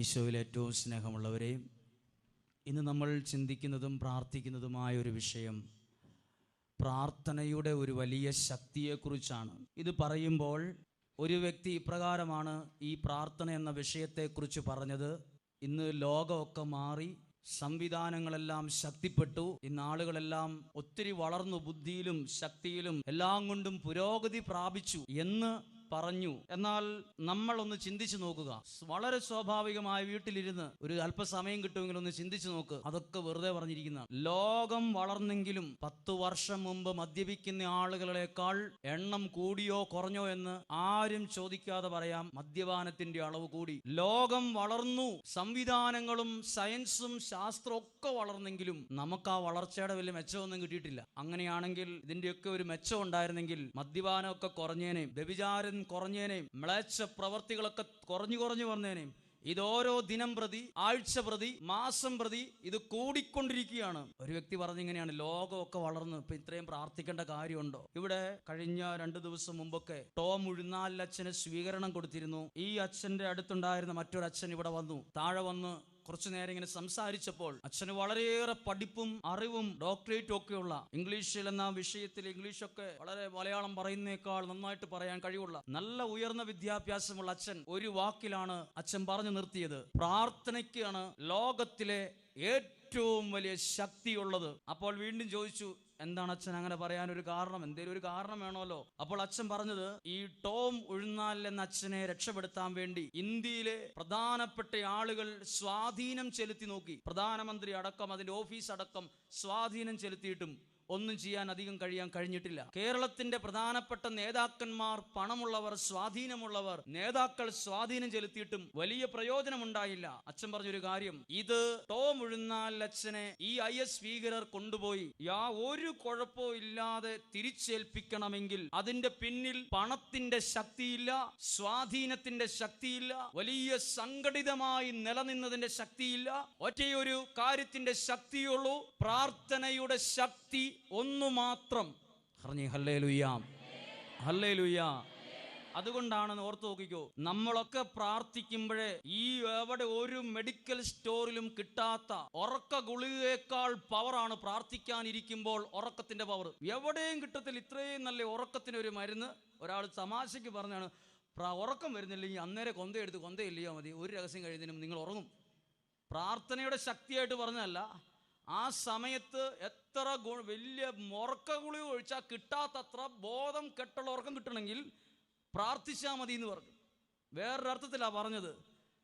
ഈശോയിൽ ഏറ്റവും സ്നേഹമുള്ളവരെയും ഇന്ന് നമ്മൾ ചിന്തിക്കുന്നതും പ്രാർത്ഥിക്കുന്നതുമായ ഒരു വിഷയം പ്രാർത്ഥനയുടെ ഒരു വലിയ ശക്തിയെക്കുറിച്ചാണ്. ഇത് പറയുമ്പോൾ ഒരു വ്യക്തി ഇപ്രകാരമാണ് ഈ പ്രാർത്ഥന എന്ന വിഷയത്തെക്കുറിച്ച് പറഞ്ഞത്. ഇന്ന് ലോകമൊക്കെ മാറി സംവിധാനങ്ങളെല്ലാം ശക്തിപ്പെട്ടു ഇന്ന് ആളുകളെല്ലാം ഒത്തിരി വളർന്നു ബുദ്ധിയിലും ശക്തിയിലും എല്ലാം കൊണ്ടും പുരോഗതി പ്രാപിച്ചു എന്ന് പറഞ്ഞു. എന്നാൽ നമ്മൾ ഒന്ന് ചിന്തിച്ചു നോക്കുക. വളരെ സ്വാഭാവികമായ വീട്ടിലിരുന്ന് ഒരു അല്പസമയം കിട്ടുമെങ്കിൽ ഒന്ന് ചിന്തിച്ചു നോക്ക്. അതൊക്കെ വെറുതെ പറഞ്ഞിരിക്കുന്ന. ലോകം വളർന്നെങ്കിലും പത്ത് വർഷം മുമ്പ് മദ്യപിക്കുന്ന ആളുകളേക്കാൾ എണ്ണം കൂടിയോ കുറഞ്ഞോ എന്ന് ആരും ചോദിക്കാതെ പറയാം. മദ്യപാനത്തിന്റെ അളവ് കൂടി. ലോകം വളർന്നു. സംവിധാനങ്ങളും സയൻസും ശാസ്ത്രവും ഒക്കെ വളർന്നെങ്കിലും നമുക്ക് ആ വളർച്ചയുടെ വലിയ മെച്ചമൊന്നും കിട്ടിയിട്ടില്ല. അങ്ങനെയാണെങ്കിൽ ഇതിന്റെയൊക്കെ ഒരു മെച്ചം ഉണ്ടായിരുന്നെങ്കിൽ മദ്യപാനമൊക്കെ കുറഞ്ഞേനെ. വ്യഭിചാരം കുറഞ്ഞേനെയും മ്ലേച്ഛ പ്രവർത്തികളൊക്കെ കുറഞ്ഞു കുറഞ്ഞു വന്നേനെയും ഇതോരോ ദിനം പ്രതി ആഴ്ച പ്രതി മാസം പ്രതി ഇത് കൂടിക്കൊണ്ടിരിക്കുകയാണ്. ഒരു വ്യക്തി പറഞ്ഞിങ്ങനെയാണ് ലോകമൊക്കെ വളർന്ന് ഇപ്പൊ ഇത്രയും പ്രാർത്ഥിക്കേണ്ട കാര്യമുണ്ടോ? ഇവിടെ കഴിഞ്ഞ രണ്ടു ദിവസം മുമ്പൊക്കെ ടോം ഉഴുന്നാലിൽ അച്ഛന് സ്വീകരണം കൊടുത്തിരുന്നു. ഈ അച്ഛന്റെ അടുത്തുണ്ടായിരുന്ന മറ്റൊരു അച്ഛൻ ഇവിടെ വന്നു. താഴെ വന്ന് കുറച്ചു നേരം ഇങ്ങനെ സംസാരിച്ചപ്പോൾ അച്ഛന് വളരെയേറെ പഠിപ്പും അറിവും ഡോക്ടറേറ്റും ഒക്കെയുള്ള ഇംഗ്ലീഷിൽ എന്ന വിഷയത്തിൽ ഇംഗ്ലീഷൊക്കെ വളരെ മലയാളം പറയുന്നേക്കാൾ നന്നായിട്ട് പറയാൻ കഴിവുള്ള നല്ല ഉയർന്ന വിദ്യാഭ്യാസമുള്ള അച്ഛൻ ഒരു വാക്കിലാണ് അച്ഛൻ പറഞ്ഞു നിർത്തിയത്. പ്രാർത്ഥനയ്ക്കാണ് ലോകത്തിലെ ഏറ്റവും വലിയ ശക്തിയുള്ളത്. അപ്പോൾ വീണ്ടും ചോദിച്ചു എന്താണ് അച്ഛൻ അങ്ങനെ പറയാൻ ഒരു കാരണം? എന്തേലും ഒരു കാരണം വേണമല്ലോ. അപ്പോൾ അച്ഛൻ പറഞ്ഞത് ഈ ടോം ഉഴുന്നാൽ എന്ന അച്ഛനെ രക്ഷപ്പെടുത്താൻ വേണ്ടി ഇന്ത്യയിലെ പ്രധാനപ്പെട്ട ആളുകൾ സ്വാധീനം ചെലുത്തി നോക്കി. പ്രധാനമന്ത്രി അടക്കം അതിന്റെ ഓഫീസ് അടക്കം സ്വാധീനം ചെലുത്തിയിട്ടും ഒന്നും ചെയ്യാൻ അധികം കഴിയാൻ കഴിഞ്ഞിട്ടില്ല. കേരളത്തിന്റെ പ്രധാനപ്പെട്ട നേതാക്കന്മാർ പണമുള്ളവർ സ്വാധീനമുള്ളവർ നേതാക്കൾ സ്വാധീനം ചെലുത്തിയിട്ടും വലിയ പ്രയോജനമുണ്ടായില്ല. അച്ഛൻ പറഞ്ഞൊരു കാര്യം ഇത് ടോം ഉഴുന്നാൽ അച്ഛനെ ഈ ഐ എസ് ഭീകരർ കൊണ്ടുപോയി യാ ഒരു കുഴപ്പവും ഇല്ലാതെ തിരിച്ചേൽപ്പിക്കണമെങ്കിൽ അതിന്റെ പിന്നിൽ പണത്തിന്റെ ശക്തിയില്ല സ്വാധീനത്തിന്റെ ശക്തിയില്ല വലിയ സംഘടിതമായി നിലനിന്നതിന്റെ ശക്തിയില്ല ഒറ്റയൊരു കാര്യത്തിന്റെ ശക്തിയുള്ളൂ പ്രാർത്ഥനയുടെ ശക്തി ഒന്നു മാത്രം. പറഞ്ഞേ ഹല്ലേ ലുയ്യാം ഹല്ലേ ലുയ്യാ അതുകൊണ്ടാണെന്ന് ഓർത്ത് നോക്കിക്കോ. നമ്മളൊക്കെ പ്രാർത്ഥിക്കുമ്പോഴേ ഈ എവിടെ ഒരു മെഡിക്കൽ സ്റ്റോറിലും കിട്ടാത്ത ഉറക്ക ഗുളികയേക്കാൾ പവറാണ് പ്രാർത്ഥിക്കാനിരിക്കുമ്പോൾ ഉറക്കത്തിന്റെ പവർ എവിടെയും കിട്ടത്തില്ല. ഇത്രയും നല്ല ഉറക്കത്തിന് ഒരു മരുന്ന് ഒരാൾ തമാശയ്ക്ക് പറഞ്ഞാണ് ഉറക്കം വരുന്നില്ലെങ്കിൽ അന്നേരം കൊന്തയെടുത്ത് കൊന്തയില്ലയോ മതി. ഒരു രഹസ്യം കഴിയുന്നതിനും നിങ്ങൾ ഉറങ്ങും. പ്രാർത്ഥനയുടെ ശക്തിയായിട്ട് പറഞ്ഞതല്ല ആ സമയത്ത് എത്ര വലിയ മുറക്ക ഗുളിക ഒഴിച്ചാൽ കിട്ടാത്തത്ര ബോധം കെട്ടുള്ള ഉറക്കം കിട്ടണമെങ്കിൽ പ്രാർത്ഥിച്ചാൽ മതി എന്ന് പറഞ്ഞു. വേറൊരർത്ഥത്തിലാണ് പറഞ്ഞത്.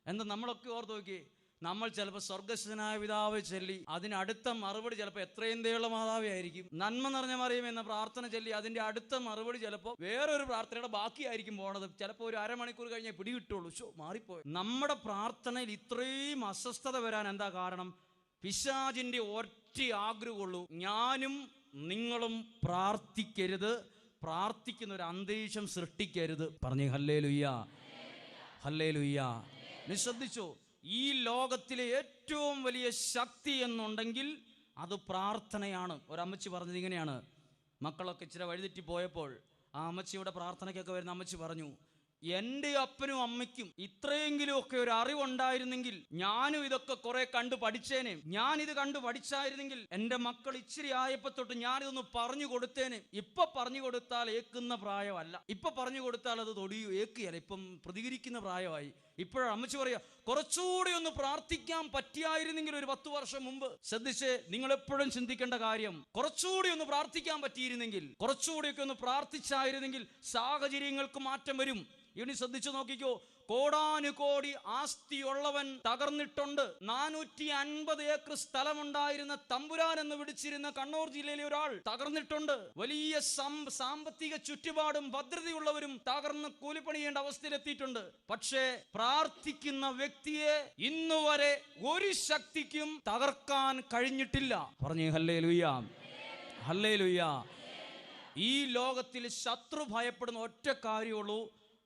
എന്താ നമ്മളൊക്കെ ഓർത്ത് നോക്കി നമ്മൾ ചിലപ്പോൾ സ്വർഗസ്ഥനായ പിതാവ് ചൊല്ലി അതിനടുത്ത മറുപടി ചിലപ്പോൾ എത്രയും ദയുള്ള മാതാവേ ആയിരിക്കും. നന്മ നിറഞ്ഞ മറിയും എന്ന പ്രാർത്ഥന ചൊല്ലി അതിന്റെ അടുത്ത മറുപടി ചിലപ്പോൾ വേറൊരു പ്രാർത്ഥനയുടെ ബാക്കിയായിരിക്കും പോണത്. ചിലപ്പോൾ ഒരു അരമണിക്കൂർ കഴിഞ്ഞേ പിടികിട്ടുള്ളൂ. ഷോ മാറിപ്പോയി. നമ്മുടെ പ്രാർത്ഥനയിൽ ഇത്രയും അസ്വസ്ഥത വരാൻ എന്താ കാരണം? പിശാജിന്റെ ഒറ്റ ആഗ്രഹമുള്ളൂ. ഞാനും നിങ്ങളും പ്രാർത്ഥിക്കരുത്. പ്രാർത്ഥിക്കുന്ന ഒരു അന്തരീക്ഷം സൃഷ്ടിക്കരുത്. പറഞ്ഞു ഹല്ലേ ലുയ്യ ഹല്ലേ ലുയ്യ നീ ശ്രദ്ധിച്ചോ? ഈ ലോകത്തിലെ ഏറ്റവും വലിയ ശക്തി എന്നുണ്ടെങ്കിൽ അത് പ്രാർത്ഥനയാണ്. ഒരമ്മച്ചി പറഞ്ഞത് ഇങ്ങനെയാണ്. മക്കളൊക്കെ ഇച്ചിരി വഴിതെറ്റി പോയപ്പോൾ ആ അമ്മച്ചിയുടെ പ്രാർത്ഥനയ്ക്കൊക്കെ വരുന്ന അമ്മച്ചി പറഞ്ഞു എന്റെ അപ്പനും അമ്മയ്ക്കും ഇത്രയെങ്കിലും ഒക്കെ ഒരു അറിവുണ്ടായിരുന്നെങ്കിൽ ഞാനും ഇതൊക്കെ കുറെ കണ്ടു പഠിച്ചേനെ. ഞാൻ ഇത് കണ്ടു പഠിച്ചായിരുന്നെങ്കിൽ എന്റെ മക്കൾ ഇച്ചിരി ആയപ്പോ തൊട്ട് ഞാനിതൊന്ന് പറഞ്ഞു കൊടുത്തേനെ. ഇപ്പൊ പറഞ്ഞു കൊടുത്താൽ ഏക്കുന്ന പ്രായമല്ല. ഇപ്പൊ പറഞ്ഞു കൊടുത്താൽ അത് തൊടിയു ഏക്കുകയല്ല. ഇപ്പം പ്രതികരിക്കുന്ന പ്രായമായി. ഇപ്പോഴാണ് അമ്മച്ചു പറയാ കുറച്ചുകൂടി ഒന്ന് പ്രാർത്ഥിക്കാൻ പറ്റിയായിരുന്നെങ്കിൽ ഒരു പത്ത് വർഷം മുമ്പ് ശ്രദ്ധിച്ച് നിങ്ങൾ എപ്പോഴും ചിന്തിക്കേണ്ട കാര്യം കുറച്ചുകൂടി ഒന്ന് പ്രാർത്ഥിക്കാൻ പറ്റിയിരുന്നെങ്കിൽ കുറച്ചുകൂടിയൊക്കെ ഒന്ന് പ്രാർത്ഥിച്ചായിരുന്നെങ്കിൽ സാഹചര്യങ്ങൾക്ക് മാറ്റം വരും. ഇനി ശ്രദ്ധിച്ചു നോക്കിക്കോ കോടാനുകോടി ആസ്തിയുള്ളവൻ തകർന്നിട്ടുണ്ട്. നാനൂറ്റി അൻപത് ഏക്കർ സ്ഥലമുണ്ടായിരുന്ന തമ്പുരാൻ എന്ന് വിളിച്ചിരുന്ന കണ്ണൂർ ജില്ലയിലെ ഒരാൾ തകർന്നിട്ടുണ്ട്. വലിയ സാമ്പത്തിക ചുറ്റുപാടും ഭദ്രതയുള്ളവരും തകർന്ന് കൂലിപ്പണിയേണ്ട അവസ്ഥയിലെത്തിയിട്ടുണ്ട്. പക്ഷേ പ്രാർത്ഥിക്കുന്ന വ്യക്തിയെ ഇന്നുവരെ ഒരു ശക്തിക്കും തകർക്കാൻ കഴിഞ്ഞിട്ടില്ല. പറഞ്ഞേ ഹല്ലേ ലുയ്യ ഹല്ലേ ലുയ്യ ഈ ലോകത്തിൽ ശത്രു ഭയപ്പെടുന്ന ഒറ്റ കാര്യമുള്ളൂ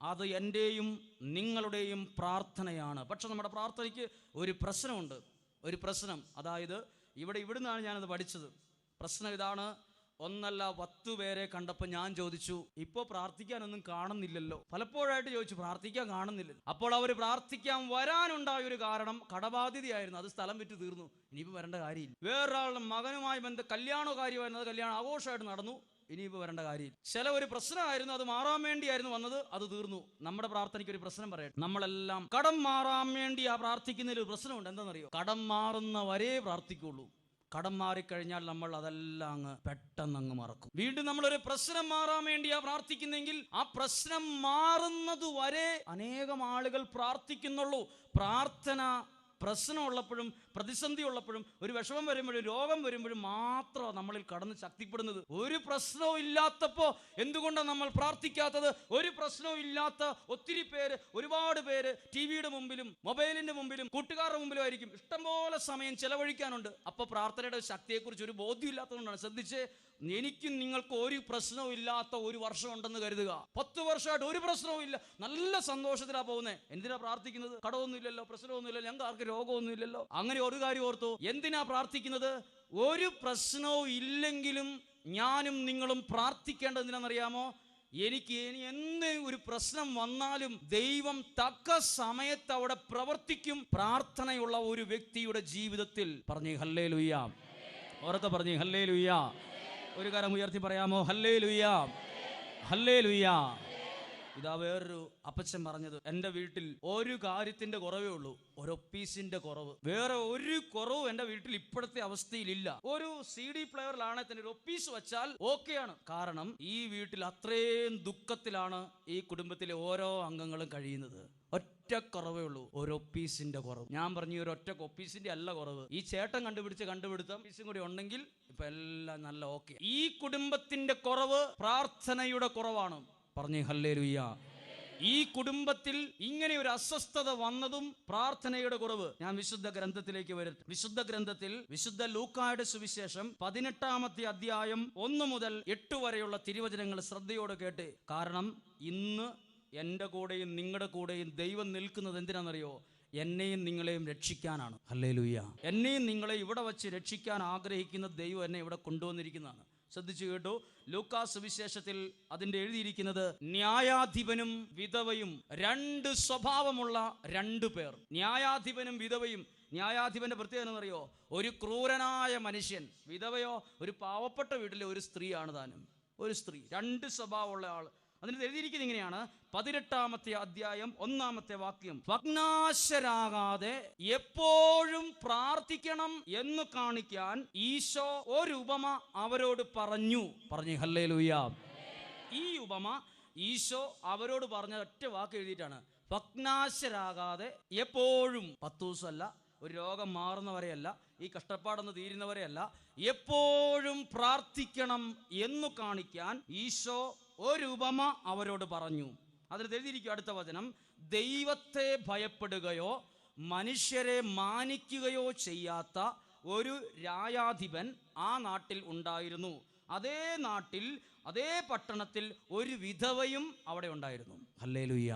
അത് എന്റെയും നിങ്ങളുടെയും പ്രാർത്ഥനയാണ്. പക്ഷെ നമ്മുടെ പ്രാർത്ഥനയ്ക്ക് ഒരു പ്രശ്നമുണ്ട്. ഒരു പ്രശ്നം. അതായത് ഇവിടെ ഇവിടുന്നാണ് ഞാനത് പഠിച്ചത്. പ്രശ്നം ഇതാണ്. ഒന്നല്ല പത്തു പേരെ കണ്ടപ്പോൾ ഞാൻ ചോദിച്ചു ഇപ്പോൾ പ്രാർത്ഥിക്കാനൊന്നും കാണുന്നില്ലല്ലോ? പലപ്പോഴായിട്ട് ചോദിച്ചു പ്രാർത്ഥിക്കാൻ കാണുന്നില്ലല്ലോ അപ്പോൾ അവർ പ്രാർത്ഥിക്കാൻ വരാനുണ്ടായ ഒരു കാരണം കടബാധ്യതയായിരുന്നു. അത് സ്ഥലം വിറ്റ് തീർന്നു. ഇനിയിപ്പോൾ വരേണ്ട കാര്യമില്ല. വേറൊരാളുടെ മകനുമായി ബന്ധ കല്യാണ കാര്യമായിരുന്നു അത് കല്യാണം ആഘോഷമായിട്ട് നടന്നു. ഇനിയിപ്പോൾ വരേണ്ട കാര്യം. ചില ഒരു പ്രശ്നമായിരുന്നു അത് മാറാൻ വേണ്ടിയായിരുന്നു വന്നത് അത് തീർന്നു. നമ്മുടെ പ്രാർത്ഥനയ്ക്ക് ഒരു പ്രശ്നം പറയട്ടെ. നമ്മളെല്ലാം കടം മാറാൻ വേണ്ടി ആ പ്രാർത്ഥിക്കുന്നതിൽ ഒരു പ്രശ്നമുണ്ട്. എന്താണെന്നറിയോ? കടം മാറുന്ന വരെ പ്രാർത്ഥിക്കുള്ളൂ. കടം മാറിക്കഴിഞ്ഞാൽ നമ്മൾ അതെല്ലാം അങ്ങ് പെട്ടെന്ന് അങ്ങ് മറക്കും. വീണ്ടും നമ്മൾ ഒരു പ്രശ്നം മാറാൻ വേണ്ടിയാ പ്രാർത്ഥിക്കുന്നെങ്കിൽ ആ പ്രശ്നം മാറുന്നത് വരെ അനേകം ആളുകൾ പ്രാർത്ഥിക്കുന്നുള്ളൂ. പ്രാർത്ഥന പ്രശ്നമുള്ളപ്പോഴും പ്രതിസന്ധി ഉള്ളപ്പോഴും ഒരു വിഷമം വരുമ്പോഴും രോഗം വരുമ്പോഴും മാത്രമാണ് നമ്മളിൽ കടന്ന് ശക്തിപ്പെടുന്നത്. ഒരു പ്രശ്നവും ഇല്ലാത്തപ്പോ എന്തുകൊണ്ടാണ് നമ്മൾ പ്രാർത്ഥിക്കാത്തത്? ഒരു പ്രശ്നവും ഇല്ലാത്ത ഒത്തിരി പേര് ഒരുപാട് പേര് ടി വിയുടെ മുമ്പിലും മൊബൈലിന്റെ മുമ്പിലും കൂട്ടുകാരുടെ മുമ്പിലും ആയിരിക്കും. ഇഷ്ടംപോലെ സമയം ചെലവഴിക്കാനുണ്ട്. അപ്പോൾ പ്രാർത്ഥനയുടെ ശക്തിയെക്കുറിച്ച് ഒരു ബോധ്യം ഇല്ലാത്തതുകൊണ്ടാണ് ശ്രദ്ധിച്ച് എനിക്കും നിങ്ങൾക്ക് ഒരു പ്രശ്നവും ഇല്ലാത്ത ഒരു വർഷം ഉണ്ടെന്ന് കരുതുക. പത്ത് വർഷമായിട്ട് ഒരു പ്രശ്നവും ഇല്ല നല്ല സന്തോഷത്തിലാ പോകുന്നത് എന്തിനാ പ്രാർത്ഥിക്കുന്നത്? കടമൊന്നുമില്ലല്ലോ പ്രശ്നമൊന്നുമില്ലല്ലോ ഞങ്ങൾക്ക് ആർക്കും രോഗമൊന്നുമില്ലല്ലോ. അങ്ങനെ ഒരു കാര്യം ഓർത്തു. എന്തിനാ പ്രാർത്ഥിക്കുന്നത്? ഒരു പ്രശ്നവും ഇല്ലെങ്കിലും ഞാനും നിങ്ങളും പ്രാർത്ഥിക്കേണ്ടത് എന്തിനാണെന്നറിയാമോ? എനിക്ക് ഇനി എന്ത് ഒരു പ്രശ്നം വന്നാലും ദൈവം തക്ക സമയത്ത് അവിടെ പ്രവർത്തിക്കും. പ്രാർത്ഥനയുള്ള ഒരു വ്യക്തിയുടെ ജീവിതത്തിൽ. പറഞ്ഞു ഹല്ലേ ലുയ്യാം ഉറക്കെ പറഞ്ഞു ഹല്ലേ ലുയ്യ ഒരു കരം ഉയർത്തി പറയാമോ? ഹല്ലേ ലുയാ ഹല്ലേ ലുയാ ഇതാ വേറൊരു അപ്പച്ചൻ പറഞ്ഞത് എന്റെ വീട്ടിൽ ഒരു കാര്യത്തിന്റെ കുറവേ ഉള്ളൂ ഒരു ഒപ്പീസിന്റെ കുറവ്. വേറെ ഒരു കുറവും എന്റെ വീട്ടിൽ ഇപ്പോഴത്തെ അവസ്ഥയിലില്ല. ഒരു സി ഡി പ്ലെയറിലാണെ തന്നെ ഒരു ഒപ്പീസ് വെച്ചാൽ ഓക്കെയാണ്. കാരണം ഈ വീട്ടിൽ അത്രയും ദുഃഖത്തിലാണ് ഈ കുടുംബത്തിലെ ഓരോ അംഗങ്ങളും കഴിയുന്നത്. ഒറ്റ കുറവേ ഉള്ളൂ. ഒരു ഒപ്പീസിന്റെ കുറവ്. ഞാൻ പറഞ്ഞു ഒരു ഒറ്റ ഒപ്പീസിന്റെ അല്ല കുറവ്. ഈ ചേട്ടൻ കണ്ടുപിടിച്ച് കണ്ടുപിടുത്തം ഒപ്പീസും കൂടി ഉണ്ടെങ്കിൽ ഇപ്പൊ എല്ലാം നല്ല ഓക്കെ ഈ കുടുംബത്തിന്റെ കുറവ് പ്രാർത്ഥനയുടെ കുറവാണ്. പറഞ്ഞു ഹല്ലേ ഈ കുടുംബത്തിൽ ഇങ്ങനെ ഒരു അസ്വസ്ഥത വന്നതും പ്രാർത്ഥനയുടെ കുറവ്. ഞാൻ വിശുദ്ധ ഗ്രന്ഥത്തിലേക്ക് വരട്ടെ വിശുദ്ധ ഗ്രന്ഥത്തിൽ വിശുദ്ധ ലൂക്കായുടെ സുവിശേഷം പതിനെട്ടാമത്തെ അധ്യായം ഒന്ന് മുതൽ എട്ട് വരെയുള്ള തിരുവചനങ്ങൾ ശ്രദ്ധയോടെ കേട്ട്. കാരണം ഇന്ന് എന്റെ കൂടെയും നിങ്ങളുടെ കൂടെയും ദൈവം നിൽക്കുന്നത് എന്തിനാണെന്നറിയോ? എന്നെയും നിങ്ങളെയും രക്ഷിക്കാനാണ്. അല്ലേ ലൂയ്യ എന്നെയും നിങ്ങളെ ഇവിടെ വച്ച് രക്ഷിക്കാൻ ആഗ്രഹിക്കുന്ന ദൈവം എന്നെ ഇവിടെ കൊണ്ടുവന്നിരിക്കുന്നതാണ്. ശ്രദ്ധിച്ചു കേട്ടു. ലൂക്കാസ് വിശേഷത്തിൽ അതിന്റെ എഴുതിയിരിക്കുന്നത് ന്യായാധിപനും വിധവയും രണ്ട് സ്വഭാവമുള്ള രണ്ട് പേർ. ന്യായാധിപനും വിധവയും ന്യായാധിപന്റെ പ്രത്യേകത എന്നറിയോ ഒരു ക്രൂരനായ മനുഷ്യൻ വിധവയോ ഒരു പാവപ്പെട്ട വീട്ടിലെ ഒരു സ്ത്രീയാണ് താനും. ഒരു സ്ത്രീ രണ്ട് സ്വഭാവമുള്ള ആൾ. അതിന് എഴുതിയിരിക്കുന്നത് ഇങ്ങനെയാണ് പതിനെട്ടാമത്തെ അധ്യായം ഒന്നാമത്തെ വാക്യം. ഭഗ്നാശരാകാതെ എപ്പോഴും പ്രാർത്ഥിക്കണം എന്ന് കാണിക്കാൻ ഈശോ ഒരു ഉപമ അവരോട് പറഞ്ഞു. പറഞ്ഞു ഹല്ലേ ഈ ഉപമ ഈശോ അവരോട് പറഞ്ഞ ഒറ്റ വാക്ക് എഴുതിയിട്ടാണ്. ഭഗ്നാശരാകാതെ എപ്പോഴും പത്തു ദിവസമല്ല ഒരു രോഗം മാറുന്നവരെയല്ല ഈ കഷ്ടപ്പാടൊന്ന് തീരുന്നവരെയല്ല എപ്പോഴും പ്രാർത്ഥിക്കണം എന്നു കാണിക്കാൻ ഈശോ ഒരു ഉപമ അവരോട് പറഞ്ഞു. അതിൽ എഴുതിയിരിക്കും അടുത്ത വചനം. ദൈവത്തെ ഭയപ്പെടുകയോ മനുഷ്യരെ മാനിക്കുകയോ ചെയ്യാത്ത ഒരു രായാധിപൻ ആ നാട്ടിൽ ഉണ്ടായിരുന്നു. അതേ നാട്ടിൽ അതേ പട്ടണത്തിൽ ഒരു വിധവയും അവിടെ ഉണ്ടായിരുന്നു. അല്ലേ ലുയ്യ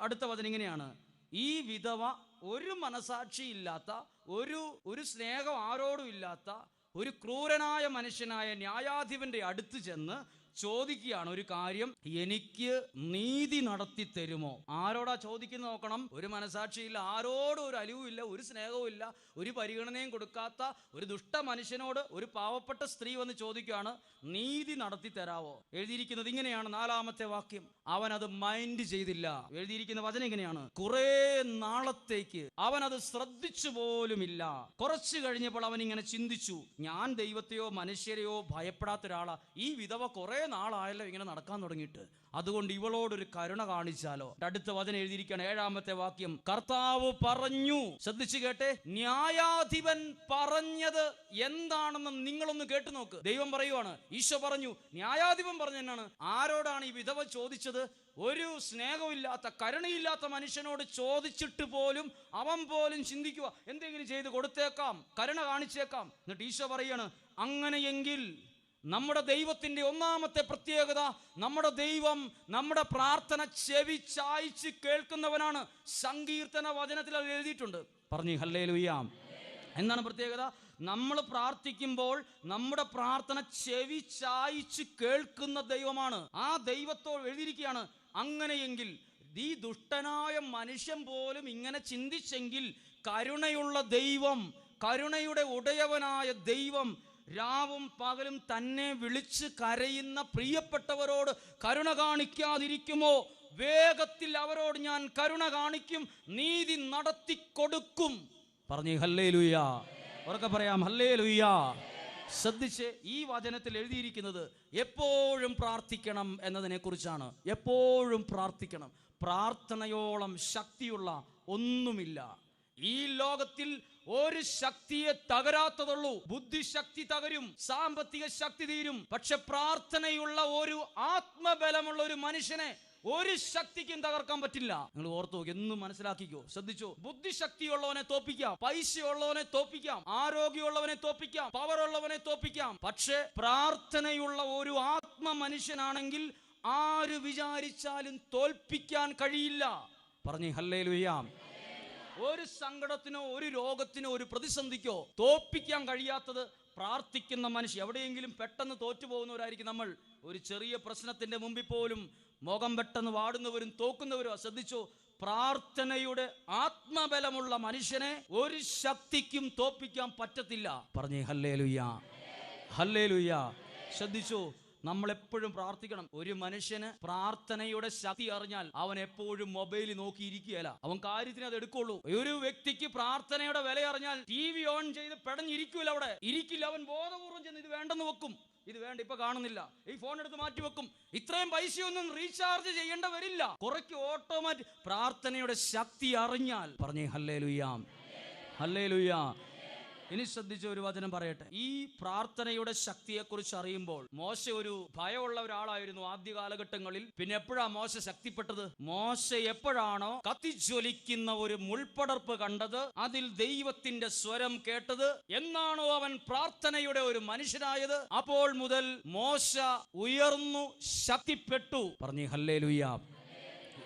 അടുത്ത വചനം ഇങ്ങനെയാണ്. ഈ വിധവ ഒരു മനസാക്ഷിയില്ലാത്ത ഒരു ഒരു സ്നേഹം ആരോടും ഇല്ലാത്ത ഒരു ക്രൂരനായ മനുഷ്യനായ ന്യായാധിപന്റെ അടുത്ത് ചെന്ന് ചോദിക്കുകയാണ് ഒരു കാര്യം എനിക്ക് നീതി നടത്തി തരുമോ? ആരോടാ ചോദിക്കുന്ന നോക്കണം. ഒരു മനസാക്ഷിയില്ല ആരോടും ഒരു അലിവുമില്ല ഒരു സ്നേഹവും ഇല്ല ഒരു പരിഗണനയും കൊടുക്കാത്ത ഒരു ദുഷ്ട മനുഷ്യനോട് ഒരു പാവപ്പെട്ട സ്ത്രീ വന്ന് ചോദിക്കുകയാണ് നീതി നടത്തി തരാവോ? എഴുതിയിരിക്കുന്നത് ഇങ്ങനെയാണ് നാലാമത്തെ വാക്യം. അവൻ അത് മൈൻഡ് ചെയ്തില്ല. എഴുതിയിരിക്കുന്ന വചനം ഇങ്ങനെയാണ്. കുറെ നാളത്തേക്ക് അവൻ അത് ശ്രദ്ധിച്ചു പോലുമില്ല കുറച്ചു കഴിഞ്ഞപ്പോൾ അവൻ ഇങ്ങനെ ചിന്തിച്ചു ഞാൻ ദൈവത്തെയോ മനുഷ്യരെയോ ഭയപ്പെടാത്ത ഒരാളാ ഈ വിധവ കുറെ നാളായല്ലോ ഇങ്ങനെ നടക്കാൻ തുടങ്ങിയിട്ട്. അതുകൊണ്ട് ഇവളോടൊരു കരുണ കാണിച്ചാലോ? അടുത്ത വചനം എഴുതിയിരിക്കുകയാണ് ഏഴാമത്തെ വാക്യം. കർത്താവ് പറഞ്ഞു. ശ്രദ്ധിച്ചു കേട്ടെ. ന്യായാധിപൻ പറഞ്ഞത് എന്താണെന്ന് നിങ്ങളൊന്ന് കേട്ടു നോക്ക്. ദൈവം പറയുവാണ് ഈശോ പറഞ്ഞു ന്യായാധിപൻ പറഞ്ഞു എന്നാണ് ആരോടാണ് ഈ വിധവ ചോദിച്ചത്? ഒരു സ്നേഹമില്ലാത്ത കരുണയില്ലാത്ത മനുഷ്യനോട് ചോദിച്ചിട്ട് പോലും അവൻ പോലും ചിന്തിക്കുക എന്തെങ്കിലും ചെയ്ത് കൊടുത്തേക്കാം കരുണ കാണിച്ചേക്കാം. എന്നിട്ട് ഈശോ പറയാണ് അങ്ങനെയെങ്കിൽ നമ്മുടെ ദൈവത്തിന്റെ ഒന്നാമത്തെ പ്രത്യേകത നമ്മുടെ ദൈവം നമ്മുടെ പ്രാർത്ഥന ചെവി ചായ്ച്ച് കേൾക്കുന്നവനാണ്. സങ്കീർത്തന വചനത്തിൽ അത് എഴുതിയിട്ടുണ്ട്. പറഞ്ഞു ഹല്ലേ എന്താണ് പ്രത്യേകത? നമ്മൾ പ്രാർത്ഥിക്കുമ്പോൾ നമ്മുടെ പ്രാർത്ഥന ചെവി ചായ്ച്ച് കേൾക്കുന്ന ദൈവമാണ്. ആ ദൈവത്തോട് എഴുതിയിരിക്കുകയാണ് അങ്ങനെയെങ്കിൽ ഈ ദുഷ്ടനായ മനുഷ്യൻ പോലും ഇങ്ങനെ ചിന്തിച്ചെങ്കിൽ കരുണയുള്ള ദൈവം കരുണയുടെ ഉടയവനായ ദൈവം രാവും പകലും തന്നെ വിളിച്ച് കരയുന്ന പ്രിയപ്പെട്ടവരോട് കരുണ കാണിക്കാതിരിക്കുമോ? വേഗത്തിൽ അവരോട് ഞാൻ കരുണ കാണിക്കും നീതി നടത്തി കൊടുക്കും. പറഞ്ഞു ഹല്ലേ ലുയ്യ ഉറക്കെ പറയാം ഹല്ലേ ലുയ്യ ശ്രദ്ധിച്ച് ഈ വചനത്തിൽ എഴുതിയിരിക്കുന്നത് എപ്പോഴും പ്രാർത്ഥിക്കണം എന്നതിനെ കുറിച്ചാണ് എപ്പോഴും പ്രാർത്ഥിക്കണം. പ്രാർത്ഥനയോളം ശക്തിയുള്ള ഒന്നുമില്ല. ഈ ലോകത്തിൽ ഒരു ശക്തിയെ തകരാത്തതുള്ളൂ. ബുദ്ധിശക്തി തകരും സാമ്പത്തിക ശക്തി തീരും. പക്ഷെ പ്രാർത്ഥനയുള്ള ഒരു ആത്മബലമുള്ള ഒരു മനുഷ്യനെ ഒരു ശക്തിക്കും തകർക്കാൻ പറ്റില്ല. നിങ്ങൾ ഓർത്തു എന്നും മനസ്സിലാക്കിക്കോ. ശ്രദ്ധിച്ചോ. ബുദ്ധിശക്തിയുള്ളവനെ തോപ്പിക്കാം പൈസയുള്ളവനെ തോപ്പിക്കാം ആരോഗ്യമുള്ളവനെ തോപ്പിക്കാം പവർ ഉള്ളവനെ തോപ്പിക്കാം പക്ഷെ പ്രാർത്ഥനയുള്ള ഒരു ആത്മ മനുഷ്യനാണെങ്കിൽ ആര് വിചാരിച്ചാലും തോൽപ്പിക്കാൻ കഴിയില്ല. പറഞ്ഞേ ഹല്ലേ ഒരു സങ്കടത്തിനോ ഒരു രോഗത്തിനോ ഒരു പ്രതിസന്ധിക്കോ തോപ്പിക്കാൻ കഴിയാത്തത് പ്രാർത്ഥിക്കുന്ന മനുഷ്യ. എവിടെയെങ്കിലും പെട്ടെന്ന് തോറ്റുപോകുന്നവരായിരിക്കും നമ്മൾ. ഒരു ചെറിയ പ്രശ്നത്തിന്റെ മുമ്പിൽ പോലും മുഖം പെട്ടെന്ന് വാടുന്നവരും തോക്കുന്നവരും ശ്രദ്ധിച്ചോ? പ്രാർത്ഥനയുടെ ആത്മബലമുള്ള മനുഷ്യനെ ഒരു ശക്തിക്കും തോപ്പിക്കാൻ പറ്റത്തില്ല. പറഞ്ഞേ ഹല്ലേ ലുയ്യ ഹല്ലേ ലുയ്യ ശ്രദ്ധിച്ചോ? നമ്മൾ എപ്പോഴും പ്രാർത്ഥിക്കണം. ഒരു മനുഷ്യന് പ്രാർത്ഥനയുടെ ശക്തി അറിഞ്ഞാൽ അവൻ എപ്പോഴും മൊബൈലിൽ നോക്കിയിരിക്കുകയല്ല. അവൻ കാര്യത്തിന് അത് എടുക്കുള്ളൂ. ഒരു വ്യക്തിക്ക് പ്രാർത്ഥനയുടെ വില അറിഞ്ഞാൽ ടി വി ഓൺ ചെയ്ത് പെടഞ്ഞിരിക്കൂല അവിടെ. ഇരിക്കില്ല അവൻ ബോധപൂർവം ചെന്ന് ഇത് വേണ്ടെന്ന് വെക്കും. ഇത് വേണ്ട ഇപ്പൊ കാണുന്നില്ല. ഈ ഫോൺ എടുത്ത് മാറ്റി വെക്കും. ഇത്രയും പൈസയൊന്നും റീചാർജ് ചെയ്യേണ്ട വരില്ല കുറയ്ക്ക് ഓട്ടോമാറ്റിക് പ്രാർത്ഥനയുടെ ശക്തി അറിഞ്ഞാൽ പറഞ്ഞേ ഹല്ലേ ലുയാം ഹല്ലേ ലുയ്യാ ഇനി ശ്രദ്ധിച്ച ഒരു വചനം പറയട്ടെ. ഈ പ്രാർത്ഥനയുടെ ശക്തിയെ കുറിച്ച് അറിയുമ്പോൾ മോശ ഒരു ഭയമുള്ള ഒരാളായിരുന്നു ആദ്യ കാലഘട്ടങ്ങളിൽ. പിന്നെ എപ്പോഴാ മോശ ശക്തിപ്പെട്ടത്? മോശ എപ്പോഴാണോ കത്തിജ്വലിക്കുന്ന ഒരു മുൾപ്പടർപ്പ് കണ്ടത്. അതിൽ ദൈവത്തിന്റെ സ്വരം കേട്ടത്. എന്നാണോ അവൻ പ്രാർത്ഥനയുടെ ഒരു മനുഷ്യനായത്. അപ്പോൾ മുതൽ മോശ ഉയർന്നു ശക്തിപ്പെട്ടു. പറഞ്ഞു ഹല്ലേ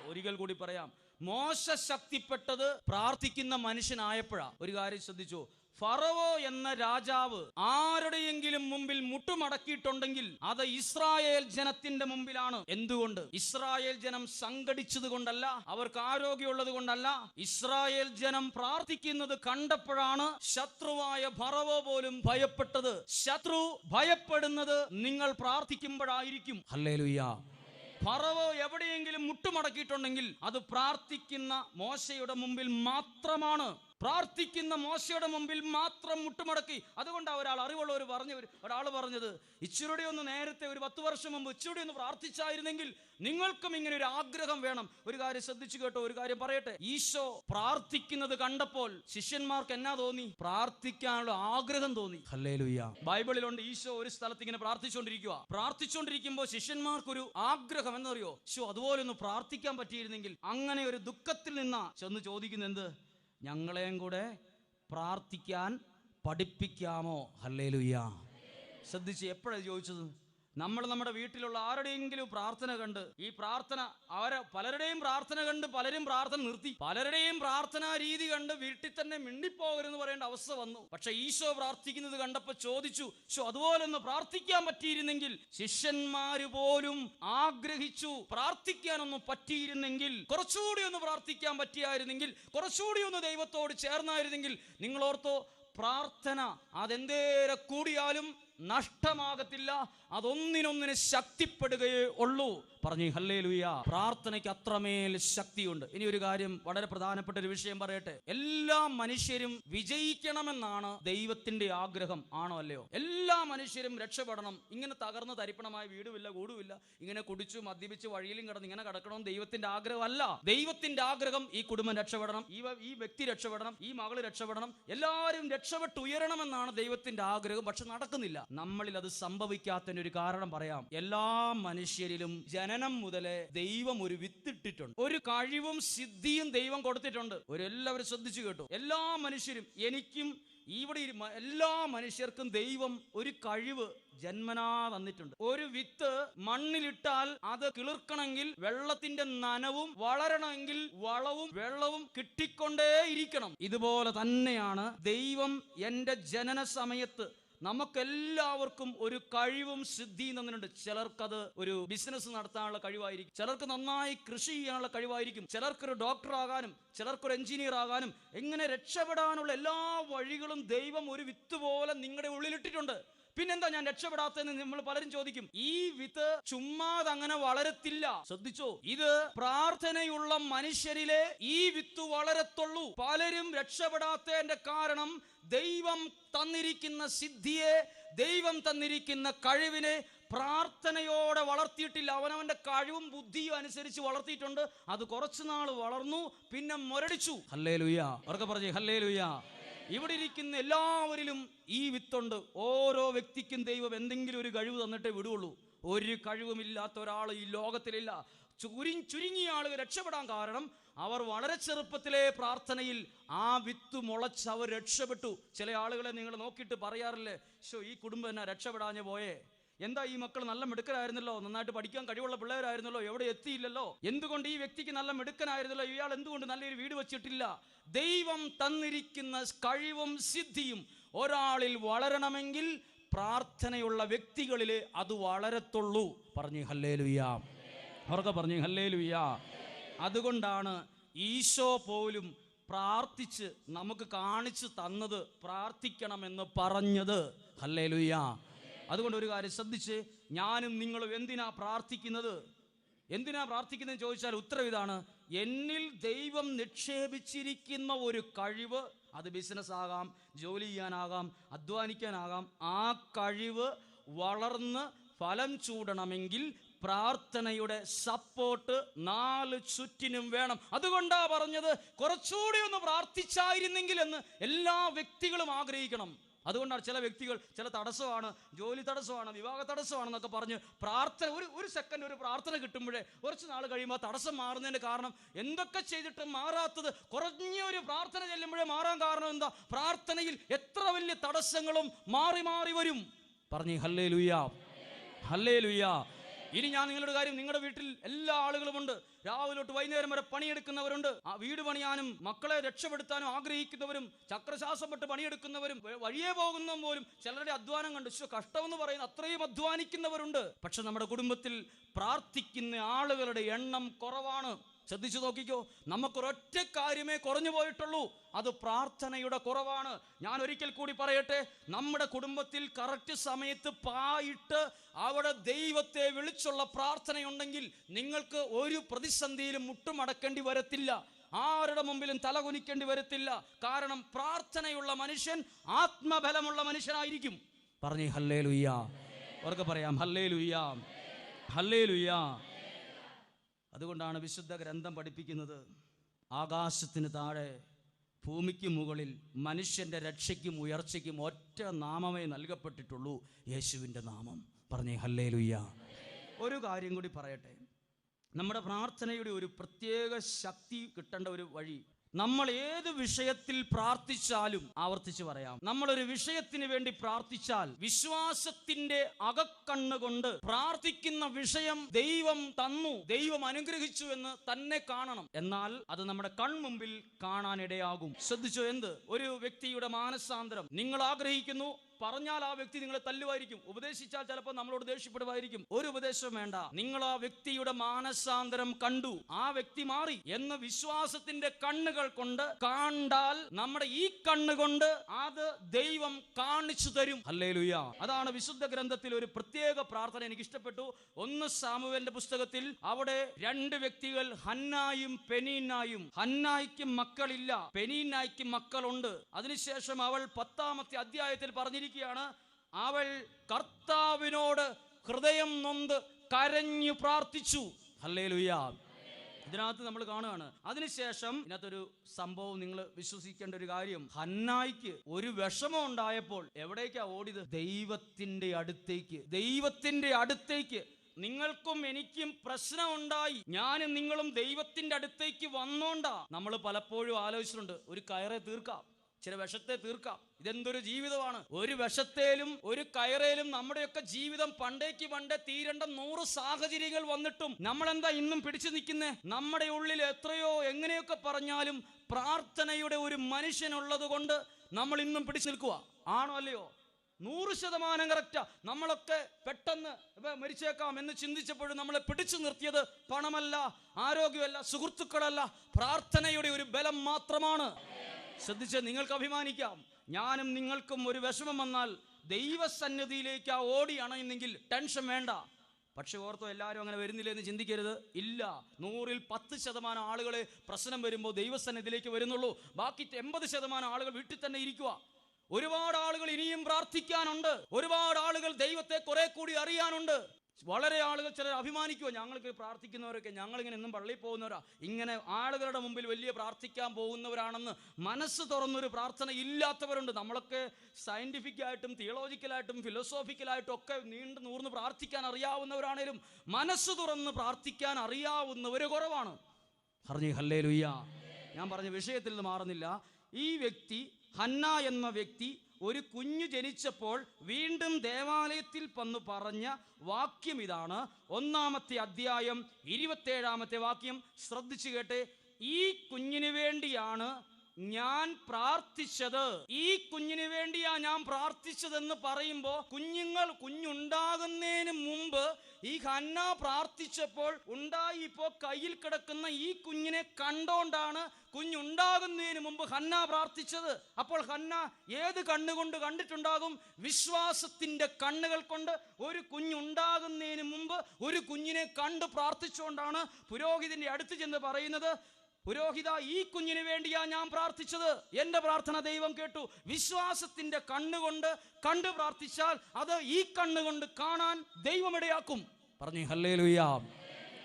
ഒരിക്കൽ കൂടി പറയാം. മോശ ശക്തിപ്പെട്ടത് പ്രാർത്ഥിക്കുന്ന മനുഷ്യനായപ്പോഴാ. ഒരു കാര്യം ശ്രദ്ധിച്ചു. ഫറവോ എന്ന രാജാവ് ആരുടെയെങ്കിലും മുമ്പിൽ മുട്ടുമടക്കിയിട്ടുണ്ടെങ്കിൽ അത് ഇസ്രായേൽ ജനത്തിന്റെ മുമ്പിലാണ്. എന്തുകൊണ്ട്? ഇസ്രായേൽ ജനം സംഘടിച്ചത് കൊണ്ടല്ല അവർക്ക് ആരോഗ്യമുള്ളത് കൊണ്ടല്ല. ഇസ്രായേൽ ജനം പ്രാർത്ഥിക്കുന്നത് കണ്ടപ്പോഴാണ് ശത്രുവായ ഫറവോ പോലും ഭയപ്പെട്ടത്. ശത്രു ഭയപ്പെടുന്നത് നിങ്ങൾ പ്രാർത്ഥിക്കുമ്പോഴായിരിക്കും. ഹല്ലേ ഫറവോ എവിടെയെങ്കിലും മുട്ടുമടക്കിയിട്ടുണ്ടെങ്കിൽ അത് പ്രാർത്ഥിക്കുന്ന മോശയുടെ മുമ്പിൽ മാത്രമാണ്. പ്രാർത്ഥിക്കുന്ന മോശയുടെ മുമ്പിൽ മാത്രം മുട്ടുമടക്കി. അതുകൊണ്ടാണ് ഒരാൾ അറിവുള്ളവർ പറഞ്ഞു ഒരാൾ പറഞ്ഞത് ഇച്ചിരുടെ ഒന്ന് നേരത്തെ ഒരു പത്ത് വർഷം മുമ്പ് ഇച്ചിരുടെ ഒന്ന് പ്രാർത്ഥിച്ചായിരുന്നെങ്കിൽ നിങ്ങൾക്കും ഇങ്ങനെ ഒരു ആഗ്രഹം വേണം. ഒരു കാര്യം ശ്രദ്ധിച്ചു കേട്ടോ ഒരു കാര്യം പറയട്ടെ. ഈശോ പ്രാർത്ഥിക്കുന്നത് കണ്ടപ്പോൾ ശിഷ്യന്മാർക്ക് എന്നാ തോന്നി? പ്രാർത്ഥിക്കാനുള്ള ആഗ്രഹം തോന്നി. ബൈബിളിലുണ്ട് ഈശോ ഒരു സ്ഥലത്ത് ഇങ്ങനെ പ്രാർത്ഥിച്ചുകൊണ്ടിരിക്കുക പ്രാർത്ഥിച്ചുകൊണ്ടിരിക്കുമ്പോൾ ശിഷ്യന്മാർക്കൊരു ആഗ്രഹം എന്നറിയോ? ശോ അതുപോലെ ഒന്ന് പ്രാർത്ഥിക്കാൻ പറ്റിയിരുന്നെങ്കിൽ അങ്ങനെ ഒരു ദുഃഖത്തിൽ നിന്നാ? ചെന്ന് ചോദിക്കുന്നത് എന്ത്? ഞങ്ങളെയും കൂടെ പ്രാർത്ഥിക്കാൻ പഠിപ്പിക്കാമോ? ഹല്ലേലൂയ. ശ്രദ്ധിച്ച് എപ്പോഴാണ് ചോദിച്ചത്? നമ്മൾ നമ്മുടെ വീട്ടിലുള്ള ആരുടെയെങ്കിലും പ്രാർത്ഥന കണ്ട് ഈ പ്രാർത്ഥന അവരെ പലരുടെയും പ്രാർത്ഥന കണ്ട് പലരും പ്രാർത്ഥന നിർത്തി. പലരുടെയും പ്രാർത്ഥനാ രീതി കണ്ട് വീട്ടിൽ തന്നെ മിണ്ടിപ്പോകരുതെന്ന് പറയേണ്ട അവസ്ഥ വന്നു. പക്ഷെ ഈശോ പ്രാർത്ഥിക്കുന്നത് കണ്ടപ്പോൾ ചോദിച്ചു ഈശോ അതുപോലെ ഒന്ന് പ്രാർത്ഥിക്കാൻ പറ്റിയിരുന്നെങ്കിൽ ശിഷ്യന്മാര് പോലും ആഗ്രഹിച്ചു പ്രാർത്ഥിക്കാനൊന്നും പറ്റിയിരുന്നെങ്കിൽ കുറച്ചുകൂടി ഒന്ന് പ്രാർത്ഥിക്കാൻ പറ്റിയായിരുന്നെങ്കിൽ കുറച്ചുകൂടി ഒന്ന് ദൈവത്തോട് ചേർന്നായിരുന്നെങ്കിൽ നിങ്ങളോർത്തോ പ്രാർത്ഥന അതെന്തേരെ കൂടിയാലും നഷ്ടമാകത്തില്ല അതൊന്നിനൊന്നിന് ശക്തിപ്പെടുകയേ ഉള്ളൂ. പറഞ്ഞു ഹല്ലേ ലുയ പ്രാർത്ഥനയ്ക്ക് അത്രമേൽ ശക്തിയുണ്ട്. ഇനി ഒരു കാര്യം വളരെ പ്രധാനപ്പെട്ട ഒരു വിഷയം പറയട്ടെ. എല്ലാ മനുഷ്യരും വിജയിക്കണമെന്നാണ് ദൈവത്തിന്റെ ആഗ്രഹം ആണോ അല്ലയോ? എല്ലാ മനുഷ്യരും രക്ഷപ്പെടണം. ഇങ്ങനെ തകർന്ന് തരിപ്പണമായ വീടുമില്ല കൂടുമില്ല. ഇങ്ങനെ കുടിച്ചു മദ്യപിച്ച് വഴിയിലും കിടന്ന് ഇങ്ങനെ കിടക്കണം ദൈവത്തിന്റെ ആഗ്രഹമല്ല. ദൈവത്തിന്റെ ആഗ്രഹം ഈ കുടുംബം രക്ഷപ്പെടണം ഈ ഈ വ്യക്തി രക്ഷപ്പെടണം ഈ മകൾ രക്ഷപ്പെടണം. എല്ലാവരും രക്ഷപ്പെട്ടുയരണമെന്നാണ് ദൈവത്തിന്റെ ആഗ്രഹം പക്ഷെ നടക്കുന്നില്ല. നമ്മളിൽ അത് സംഭവിക്കാത്തതിന് ഒരു കാരണം പറയാം. എല്ലാ മനുഷ്യരിലും ജനനം മുതലേ ദൈവം ഒരു വിത്തിട്ടിട്ടുണ്ട്. ഒരു കഴിവും സിദ്ധിയും ദൈവം കൊടുത്തിട്ടുണ്ട്. ഒരു എല്ലാവരും ശ്രദ്ധിച്ചു കേട്ടു. എല്ലാ മനുഷ്യരും എനിക്കും ഇവിടെ എല്ലാ മനുഷ്യർക്കും ദൈവം ഒരു കഴിവ് ജന്മനാ തന്നിട്ടുണ്ട്. ഒരു വിത്ത് മണ്ണിലിട്ടാൽ അത് കിളിർക്കണമെങ്കിൽ വെള്ളത്തിന്റെ നനവും വളരണമെങ്കിൽ വളവും വെള്ളവും കിട്ടിക്കൊണ്ടേയിരിക്കണം. ഇതുപോലെ തന്നെയാണ് ദൈവം എന്റെ ജനന സമയത്ത് നമുക്കെല്ലാവർക്കും ഒരു കഴിവും സിദ്ധിയും തന്നിട്ടുണ്ട്. ചിലർക്കത് ഒരു ബിസിനസ് നടത്താനുള്ള കഴിവായിരിക്കും. ചിലർക്ക് നന്നായി കൃഷി ചെയ്യാനുള്ള കഴിവായിരിക്കും. ചിലർക്കൊരു ഡോക്ടർ ആകാനും ചിലർക്കൊരു എഞ്ചിനീയർ ആകാനും എങ്ങനെ രക്ഷപ്പെടാനുള്ള എല്ലാ വഴികളും ദൈവം ഒരു വിത്ത് പോലെ നിങ്ങളുടെ ഉള്ളിലിട്ടിട്ടുണ്ട്. പിന്നെന്താ ഞാൻ രക്ഷപ്പെടാത്തതെന്ന് നമ്മൾ പലരും ചോദിക്കും. ഈ വിത്ത് ചുമ്മാതെ അങ്ങനെ വളരത്തില്ല. ശ്രദ്ധിച്ചോ? ഇത് പ്രാർത്ഥനയുള്ള മനുഷ്യരിലെ ഈ വിത്ത് വളരത്തുള്ളൂ. പലരും രക്ഷപ്പെടാത്തതിന്റെ കാരണം ദൈവം തന്നിരിക്കുന്ന സിദ്ധിയെ ദൈവം തന്നിരിക്കുന്ന കഴിവിനെ പ്രാർത്ഥനയോടെ വളർത്തിയിട്ടില്ല. അവനവന്റെ കഴിവും ബുദ്ധിയും അനുസരിച്ച് വളർത്തിയിട്ടുണ്ട്. അത് കുറച്ചു നാൾ വളർന്നു പിന്നെ മുരടിച്ചു. ഹല്ലേ ലുയ്യ അവർക്ക് പറഞ്ഞു ഹല്ലേ ലുയ്യ ഇവിടെ ഇരിക്കുന്ന എല്ലാവരിലും ഈ വിത്തുണ്ട്. ഓരോ വ്യക്തിക്കും ദൈവം എന്തെങ്കിലും ഒരു കഴിവ് തന്നിട്ടേ വിടുള്ളൂ. ഒരു കഴിവുമില്ലാത്ത ഒരാൾ ഈ ലോകത്തിലില്ല. ചുരി ചുരുങ്ങിയ ആളുകൾ രക്ഷപ്പെടാൻ കാരണം അവർ വളരെ ചെറുപ്പത്തിലെ പ്രാർത്ഥനയിൽ ആ വിത്ത് മുളച്ച് അവർ രക്ഷപ്പെട്ടു. ചില ആളുകളെ നിങ്ങൾ നോക്കിയിട്ട് പറയാറില്ലേ ഈ കുടുംബം എന്നാ രക്ഷപ്പെടാഞ്ഞ് പോയേ? എന്താ ഈ മക്കൾ നല്ല മിടുക്കരായിരുന്നല്ലോ? നന്നായിട്ട് പഠിക്കാൻ കഴിവുള്ള പിള്ളേരായിരുന്നല്ലോ? എവിടെ എത്തിയില്ലല്ലോ? എന്തുകൊണ്ട് ഈ വ്യക്തിക്ക് നല്ല മിടുക്കനായിരുന്നല്ലോ? ഇയാൾ എന്തുകൊണ്ട് നല്ലൊരു വീട് വെച്ചിട്ടില്ല? ദൈവം തന്നിരിക്കുന്ന കഴിവും സിദ്ധിയും ഒരാളിൽ വളരണമെങ്കിൽ പ്രാർത്ഥനയുള്ള വ്യക്തികളിൽ അത് വളരത്തുള്ളൂ. പറഞ്ഞു ഹല്ലേ ലുയ്യ പറഞ്ഞു ഹല്ലേ അതുകൊണ്ടാണ് ഈശോ പോലും പ്രാർത്ഥിച്ച് നമുക്ക് കാണിച്ചു തന്നത് പ്രാർത്ഥിക്കണമെന്ന് പറഞ്ഞത്. ഹല്ലേ ലുയ്യ അതുകൊണ്ട് ഒരു കാര്യം ശ്രദ്ധിച്ച് ഞാനും നിങ്ങളും എന്തിനാ പ്രാർത്ഥിക്കുന്നത്? എന്തിനാ പ്രാർത്ഥിക്കുന്നത് ചോദിച്ചാൽ ഉത്തരം ഇതാണ്. എന്നിൽ ദൈവം നിക്ഷേപിച്ചിരിക്കുന്ന ഒരു കഴിവ് അത് ബിസിനസ് ആകാം ജോലി ചെയ്യാനാകാം അധ്വാനിക്കാനാകാം ആ കഴിവ് വളർന്ന് ഫലം ചൂടണമെങ്കിൽ പ്രാർത്ഥനയുടെ സപ്പോർട്ട് നാല് ചുറ്റിനും വേണം. അതുകൊണ്ടാ പറഞ്ഞത് കുറച്ചുകൂടി ഒന്ന് പ്രാർത്ഥിച്ചായിരുന്നെങ്കിൽ എന്ന് എല്ലാ വ്യക്തികളും ആഗ്രഹിക്കണം. അതുകൊണ്ടാണ് ചില വ്യക്തികൾ ചില തടസ്സമാണ് ജോലി തടസ്സമാണ് വിവാഹ തടസ്സമാണെന്നൊക്കെ പറഞ്ഞ് പ്രാർത്ഥന ഒരു ഒരു സെക്കൻഡ് ഒരു പ്രാർത്ഥന കിട്ടുമ്പോഴേ കുറച്ച് നാൾ കഴിയുമ്പോൾ തടസ്സം മാറുന്നതിന്റെ കാരണം എന്തൊക്കെ ചെയ്തിട്ട് മാറാത്തത് കുറഞ്ഞ ഒരു പ്രാർത്ഥന ചെല്ലുമ്പോഴേ മാറാൻ കാരണം എന്താ? പ്രാർത്ഥനയിൽ എത്ര വലിയ തടസ്സങ്ങളും മാറി മാറി വരും. പറഞ്ഞു ഹല്ലേ ലുയ്യ ഹല്ലേ ലുയ്യ ഇനി ഞാൻ നിങ്ങളുടെ കാര്യം നിങ്ങളുടെ വീട്ടിൽ എല്ലാ ആളുകളുമുണ്ട് രാവിലെ തൊട്ട് വൈകുന്നേരം വരെ പണിയെടുക്കുന്നവരുണ്ട്. ആ വീട് പണിയാനും മക്കളെ രക്ഷപ്പെടുത്താനും ആഗ്രഹിക്കുന്നവരും ചക്രശ്വാസപ്പെട്ട് പണിയെടുക്കുന്നവരും വഴിയെ പോകുന്ന പോലും ചിലരുടെ അധ്വാനം കണ്ട് കഷ്ടം കഷ്ടമെന്ന് പറയുന്ന അത്രയും അധ്വാനിക്കുന്നവരുണ്ട്. പക്ഷെ നമ്മുടെ കുടുംബത്തിൽ പ്രാർത്ഥിക്കുന്ന ആളുകളുടെ എണ്ണം കുറവാണ്. ശ്രദ്ധിച്ചു നോക്കിക്കോ. നമുക്കൊരൊറ്റ കാര്യമേ കുറഞ്ഞു പോയിട്ടുള്ളൂ. അത് പ്രാർത്ഥനയുടെ കുറവാണ്. ഞാൻ ഒരിക്കൽ കൂടി പറയട്ടെ നമ്മുടെ കുടുംബത്തിൽ കറക്റ്റ് സമയത്ത് പായിട്ട് അവിടെ ദൈവത്തെ വിളിച്ചുള്ള പ്രാർത്ഥനയുണ്ടെങ്കിൽ നിങ്ങൾക്ക് ഒരു പ്രതിസന്ധിയിലും മുട്ടുമടക്കേണ്ടി വരത്തില്ല. ആരുടെ മുമ്പിലും തലകുനിക്കേണ്ടി വരത്തില്ല. കാരണം പ്രാർത്ഥനയുള്ള മനുഷ്യൻ ആത്മബലമുള്ള മനുഷ്യനായിരിക്കും. പറഞ്ഞേ ഹല്ലേ ലുയ്യ പറയാം ഹല്ലേ ലുയ്യ ഹല്ലേ ലുയ്യ അതുകൊണ്ടാണ് വിശുദ്ധ ഗ്രന്ഥം പഠിപ്പിക്കുന്നത്. ആകാശത്തിന് താഴെ ഭൂമിക്ക് മുകളിൽ മനുഷ്യന്റെ രക്ഷയ്ക്കും ഉയർച്ചയ്ക്കും ഒറ്റ നാമമേ നൽകപ്പെട്ടിട്ടുള്ളൂ. യേശുവിന്റെ നാമം. പറഞ്ഞേ ഹല്ലേ ലുയ്യ ഒരു കാര്യം കൂടി പറയട്ടെ. നമ്മുടെ പ്രാർത്ഥനയുടെ ഒരു പ്രത്യേക ശക്തി കിട്ടേണ്ട ഒരു വഴി നമ്മൾ ഏത് വിഷയത്തിൽ പ്രാർത്ഥിച്ചാലും ആവർത്തിച്ച് പറയാം. നമ്മൾ ഒരു വിഷയത്തിന് വേണ്ടി പ്രാർത്ഥിച്ചാൽ വിശ്വാസത്തിന്റെ അകക്കണ്ണുകൊണ്ട് പ്രാർത്ഥിക്കുന്ന വിഷയം ദൈവം തന്നു ദൈവം അനുഗ്രഹിച്ചു എന്ന് തന്നെ കാണണം. എന്നാൽ അത് നമ്മുടെ കൺമുമ്പിൽ കാണാനിടയാകും. ശ്രദ്ധിച്ചു എന്ത്? ഒരു വ്യക്തിയുടെ മാനസാന്തരം. നിങ്ങൾ ആഗ്രഹിക്കുന്നു പറഞ്ഞാൽ ആ വ്യക്തി നിങ്ങളെ തല്ലുമായിരിക്കും. ഉപദേശിച്ചാൽ ചിലപ്പോൾ നമ്മളോട് ദേഷ്യപ്പെടുമായിരിക്കും. ഒരു ഉപദേശം വേണ്ട. നിങ്ങൾ ആ വ്യക്തിയുടെ മാനസാന്തരം കണ്ടു. ആ വ്യക്തി മാറി എന്ന വിശ്വാസത്തിന്റെ കണ്ണുകൾ കൊണ്ട് കാണ്ടാൽ നമ്മുടെ ഈ കണ്ണുകൊണ്ട് അത് ദൈവം കാണിച്ചു തരും. അല്ലേ അതാണ് വിശുദ്ധ ഗ്രന്ഥത്തിൽ ഒരു പ്രത്യേക പ്രാർത്ഥന എനിക്ക് ഇഷ്ടപ്പെട്ടു. ഒന്ന് സാമുവേലിന്റെ പുസ്തകത്തിൽ അവിടെ രണ്ട് വ്യക്തികൾ ഹന്നായും പെനീനായും ഹന്നായിക്ക് മക്കളില്ല പെനീനായിക്ക് മക്കളുണ്ട്. അതിനുശേഷം അവൾ പത്താമത്തെ അധ്യായത്തിൽ പറഞ്ഞിരിക്കുകയാണ് അവൾ കർത്താവിനോട് ഹൃദയം നൊന്ത് കരഞ്ഞു പ്രാർത്ഥിച്ചു. ഹല്ലേ ഇതിനകത്ത് നമ്മൾ കാണുകയാണ്. അതിനുശേഷം ഇതിനകത്തൊരു സംഭവം നിങ്ങൾ വിശ്വസിക്കേണ്ട ഒരു കാര്യം. ഹന്നായിക്ക് ഒരു വിഷമം ഉണ്ടായപ്പോൾ എവിടേക്കാ ഓടിയത്? ദൈവത്തിന്റെ അടുത്തേക്ക്. ദൈവത്തിന്റെ അടുത്തേക്ക്. നിങ്ങൾക്കും എനിക്കും പ്രശ്നമുണ്ടായി. ഞാനും നിങ്ങളും ദൈവത്തിന്റെ അടുത്തേക്ക് വന്നോണ്ടാ. നമ്മൾ പലപ്പോഴും ആലോചിച്ചിട്ടുണ്ട് ഒരു കയറെ തീർക്കാം. ചില വിഷത്തെ തീർക്കാം. ഇതെന്തൊരു ജീവിതമാണ്? ഒരു വിഷത്തേലും ഒരു കയറേലും നമ്മുടെയൊക്കെ ജീവിതം പണ്ടേക്ക് പണ്ടേ തീരേണ്ട നൂറ് സാഹചര്യങ്ങൾ വന്നിട്ടും നമ്മൾ എന്താ ഇന്നും പിടിച്ചു നിൽക്കുന്നേ? നമ്മുടെ ഉള്ളിൽ എത്രയോ എങ്ങനെയൊക്കെ പറഞ്ഞാലും പ്രാർത്ഥനയുടെ ഒരു മനുഷ്യനുള്ളത് കൊണ്ട് നമ്മൾ ഇന്നും പിടിച്ചു നിൽക്കുക ആണോ അല്ലയോ? നൂറ് ശതമാനം കറക്റ്റാ. നമ്മളൊക്കെ പെട്ടെന്ന് മരിച്ചേക്കാം എന്ന് ചിന്തിച്ചപ്പോഴും നമ്മളെ പിടിച്ചു നിർത്തിയത് പണമല്ല ആരോഗ്യമല്ല സുഹൃത്തുക്കളല്ല പ്രാർത്ഥനയുടെ ഒരു ബലം മാത്രമാണ്. ശ്രദ്ധിച്ച് നിങ്ങൾക്ക് അഭിമാനിക്കാം. ഞാനും നിങ്ങൾക്കും ഒരു വിഷമം വന്നാൽ ദൈവസന്നിധിയിലേക്ക് ആ ഓടി അണയുന്നെങ്കിൽ ടെൻഷൻ വേണ്ട. പക്ഷെ ഓർത്തോ എല്ലാവരും അങ്ങനെ വരുന്നില്ല എന്ന് ചിന്തിക്കരുത്. ഇല്ല നൂറിൽ പത്ത് ശതമാനം ആളുകൾ പ്രശ്നം വരുമ്പോൾ ദൈവസന്നിധിയിലേക്ക് വരുന്നുള്ളൂ. ബാക്കി എൺപത് ശതമാനം ആളുകൾ വീട്ടിൽ തന്നെ ഇരിക്കുക. ഒരുപാട് ആളുകൾ ഇനിയും പ്രാർത്ഥിക്കാനുണ്ട്. ഒരുപാട് ആളുകൾ ദൈവത്തെ കുറെ കൂടി അറിയാനുണ്ട്. വളരെ ആളുകൾ ചിലർ അഭിമാനിക്കുമോ ഞങ്ങൾക്ക് പ്രാർത്ഥിക്കുന്നവരൊക്കെ ഞങ്ങളിങ്ങനെ എന്നും പള്ളിയിൽ പോകുന്നവരാ. ഇങ്ങനെ ആളുകളുടെ മുമ്പിൽ വലിയ പ്രാർത്ഥിക്കാൻ പോകുന്നവരാണെന്ന് മനസ്സ് തുറന്നൊരു പ്രാർത്ഥന ഇല്ലാത്തവരുണ്ട്. നമ്മളൊക്കെ സയന്റിഫിക്കായിട്ടും തിയോളജിക്കലായിട്ടും ഫിലോസോഫിക്കലായിട്ടും ഒക്കെ നീണ്ടു നൂർന്ന് പ്രാർത്ഥിക്കാൻ അറിയാവുന്നവരാണേലും മനസ്സ് തുറന്ന് പ്രാർത്ഥിക്കാൻ അറിയാവുന്നവർ കുറവാണ്. പറഞ്ഞു ഹല്ലേ ലുയ്യ ഞാൻ പറഞ്ഞ വിഷയത്തിൽ നിന്ന് മാറുന്നില്ല. ഈ വ്യക്തി ഹന്ന എന്ന വ്യക്തി ഒരു കുഞ്ഞു ജനിച്ചപ്പോൾ വീണ്ടും ദേവാലയത്തിൽ വന്ന് പറഞ്ഞ വാക്യം ഇതാണ്. ഒന്നാമത്തെ അധ്യായം ഇരുപത്തേഴാമത്തെ വാക്യം. ശ്രദ്ധിച്ചു കേട്ടെ. ഈ കുഞ്ഞിനു വേണ്ടിയാണ് ഞാൻ പ്രാർത്ഥിച്ചത്. ഈ കുഞ്ഞിന് വേണ്ടിയാ ഞാൻ പ്രാർത്ഥിച്ചതെന്ന് പറയുമ്പോൾ കുഞ്ഞുങ്ങൾ കുഞ്ഞുണ്ടാകുന്നതിന് മുമ്പ് ഈ ഹന്ന പ്രാർത്ഥിച്ചപ്പോൾ ഉണ്ടായി ഇപ്പോ കയ്യിൽ കിടക്കുന്ന ഈ കുഞ്ഞിനെ കണ്ടോണ്ടാണ് കുഞ്ഞുണ്ടാകുന്നതിന് മുമ്പ് ഹന്ന പ്രാർത്ഥിച്ചത്. അപ്പോൾ ഹന്ന ഏത് കണ്ണുകൊണ്ട് കണ്ടിട്ടുണ്ടാകും? വിശ്വാസത്തിന്റെ കണ്ണുകൾ കൊണ്ട് ഒരു കുഞ്ഞുണ്ടാകുന്നതിന് മുമ്പ് ഒരു കുഞ്ഞിനെ കണ്ട് പ്രാർത്ഥിച്ചുകൊണ്ടാണ് പുരോഹിതന്റെ അടുത്ത് ചെന്ന് പറയുന്നത്. പുരോഹിത ഈ കുഞ്ഞിന് വേണ്ടിയാ ഞാൻ പ്രാർത്ഥിച്ചത്. എന്റെ പ്രാർത്ഥന ദൈവം കേട്ടു. വിശ്വാസത്തിന്റെ കണ്ണുകൊണ്ട് കണ്ട് പ്രാർത്ഥിച്ചാൽ അത് ഈ കണ്ണുകൊണ്ട് കാണാൻ ദൈവം ഇടയാക്കും പറഞ്ഞു ഹല്ലേ ലുയാ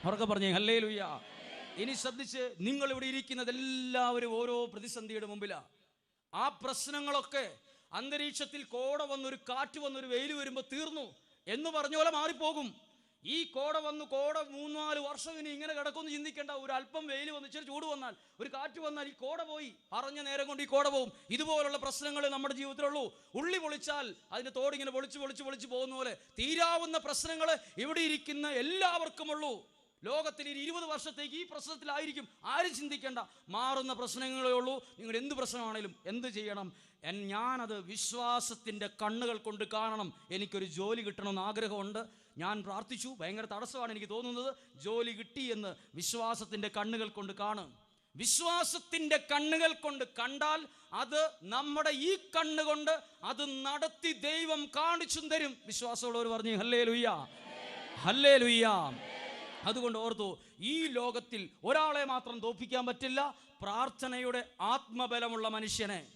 അവർക്ക് പറഞ്ഞു ഹല്ലേ ലുയാ ഇനി ശ്രദ്ധിച്ച് നിങ്ങൾ ഇവിടെ ഇരിക്കുന്നത് എല്ലാവരും ഓരോ പ്രതിസന്ധിയുടെ മുമ്പിലാ. ആ പ്രശ്നങ്ങളൊക്കെ അന്തരീക്ഷത്തിൽ കോട വന്നൊരു കാറ്റ് വന്നൊരു വെയിൽ വരുമ്പോൾ തീർന്നു എന്ന് പറഞ്ഞ പോലെ മാറിപ്പോകും. ഈ കോട വന്ന് കോട മൂന്നാൽ വർഷം ഇനി ഇങ്ങനെ കിടക്കുമെന്ന് ചിന്തിക്കേണ്ട. ഒരു അല്പം വെയിൽ വന്ന് ഇച്ചിരി ചൂട് വന്നാൽ ഒരു കാറ്റ് വന്നാൽ ഈ കോട പോയി. പറഞ്ഞ നേരം കൊണ്ട് ഈ കോട പോവും. ഇതുപോലുള്ള പ്രശ്നങ്ങൾ നമ്മുടെ ജീവിതത്തിലുള്ളൂ. ഉള്ളി പൊളിച്ചാൽ അതിന്റെ തോടിങ്ങനെ പൊളിച്ച് പൊളിച്ച് പൊളിച്ച് പോകുന്ന പോലെ തീരാവുന്ന പ്രശ്നങ്ങൾ ഇവിടെ ഇരിക്കുന്ന എല്ലാവർക്കുമുള്ളൂ. ലോകത്തിൽ ഇനി ഇരുപത് വർഷത്തേക്ക് ഈ പ്രശ്നത്തിലായിരിക്കും. ആരും ചിന്തിക്കേണ്ട. മാറുന്ന പ്രശ്നങ്ങളേ ഉള്ളൂ. നിങ്ങൾ എന്ത് പ്രശ്നമാണേലും എന്ത് ചെയ്യണം. ഞാനത് വിശ്വാസത്തിന്റെ കണ്ണുകൾ കൊണ്ട് കാണണം. എനിക്കൊരു ജോലി കിട്ടണമെന്ന് ആഗ്രഹമുണ്ട്. ഞാൻ പ്രാർത്ഥിച്ചു. ഭയങ്കര തടസ്സമാണ് എനിക്ക് തോന്നുന്നത്. ജോലി കിട്ടി എന്ന് വിശ്വാസത്തിന്റെ കണ്ണുകൾ കൊണ്ട് കാണും. വിശ്വാസത്തിന്റെ കണ്ണുകൾ കൊണ്ട് കണ്ടാൽ അത് നമ്മുടെ ഈ കണ്ണുകൊണ്ട് അത് നടത്തി ദൈവം കാണിച്ചും തരും. വിശ്വാസമുള്ളവർ പറഞ്ഞു ഹല്ലേ ലുയ്യാ ഹല്ലേ ലുയ്യാ അതുകൊണ്ട് ഓർത്തു ഈ ലോകത്തിൽ ഒരാളെ മാത്രം തോപ്പിക്കാൻ പറ്റില്ല. പ്രാർത്ഥനയുടെ ആത്മബലമുള്ള മനുഷ്യനെ.